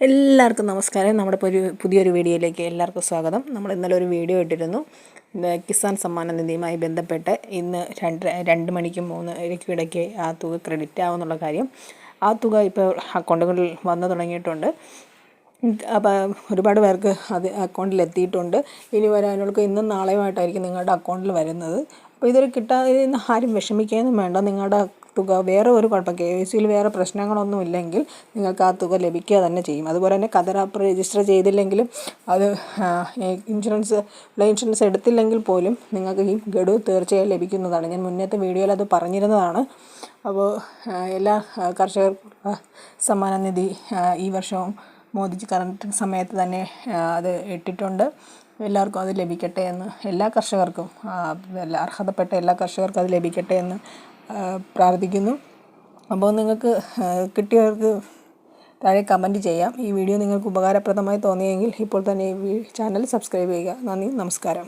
എല്ലാവർക്കും നമസ്കാരം. നമ്മുടെ ഒരു പുതിയൊരു വീഡിയോയിലേക്ക് എല്ലാവർക്കും സ്വാഗതം. നമ്മൾ ഇന്നലെ ഒരു വീഡിയോ ഇട്ടിരുന്നു. കിസാൻ സമ്മാന നിധിയുമായി ബന്ധപ്പെട്ട് ഇന്ന് രണ്ട് രണ്ട് മണിക്കും മൂന്ന് ഇടയ്ക്കിടയ്ക്ക് ആ തുക ക്രെഡിറ്റ് ആവുമെന്നുള്ള കാര്യം. ആ തുക ഇപ്പോൾ അക്കൗണ്ടുകളിൽ വന്നു തുടങ്ങിയിട്ടുണ്ട്. അപ്പോൾ ഒരുപാട് പേർക്ക് അത് അക്കൗണ്ടിൽ എത്തിയിട്ടുണ്ട്. ഇനി വരാനുള്ള ഇന്നും നാളെയുമായിട്ടായിരിക്കും നിങ്ങളുടെ അക്കൗണ്ടിൽ വരുന്നത്. അപ്പോൾ ഇതൊരു കിട്ടാതെ ആരും വിഷമിക്കുകയൊന്നും വേണ്ട. നിങ്ങളുടെ തുക വേറെ ഒരു കുഴപ്പം കെ വൈ സിയിൽ വേറെ പ്രശ്നങ്ങളൊന്നും ഇല്ലെങ്കിൽ നിങ്ങൾക്ക് ആ തുക ലഭിക്കുക തന്നെ ചെയ്യും. അതുപോലെ തന്നെ കതറാപ്പ് രജിസ്റ്റർ ചെയ്തില്ലെങ്കിലും അത് ഇൻഷുറൻസ് ഇൻഷുറൻസ് എടുത്തില്ലെങ്കിൽ പോലും നിങ്ങൾക്ക് ഈ ഗഡു തീർച്ചയായും ലഭിക്കുന്നതാണ്. ഞാൻ മുന്നത്തെ വീഡിയോയിൽ അത് പറഞ്ഞിരുന്നതാണ്. അപ്പോൾ എല്ലാ കർഷകർ സമ്മാന നിധി ഈ വർഷവും മോദിജി കറണ്ട് സമയത്ത് തന്നെ അത് ഇട്ടിട്ടുണ്ട്. എല്ലാവർക്കും അത് ലഭിക്കട്ടെ എന്ന് എല്ലാ കർഷകർക്കും അർഹതപ്പെട്ട എല്ലാ കർഷകർക്കും അത് ലഭിക്കട്ടെ എന്ന് പ്രാർത്ഥിക്കുന്നു. അപ്പോൾ നിങ്ങൾക്ക് കിട്ടിയവർക്ക് താഴെ കമന്റ് ചെയ്യാം. ഈ വീഡിയോ നിങ്ങൾക്ക് ഉപകാരപ്രദമായി തോന്നിയെങ്കിൽ ഇപ്പോൾ തന്നെ ഈ ചാനൽ സബ്സ്ക്രൈബ് ചെയ്യുക. നന്ദി നമസ്കാരം.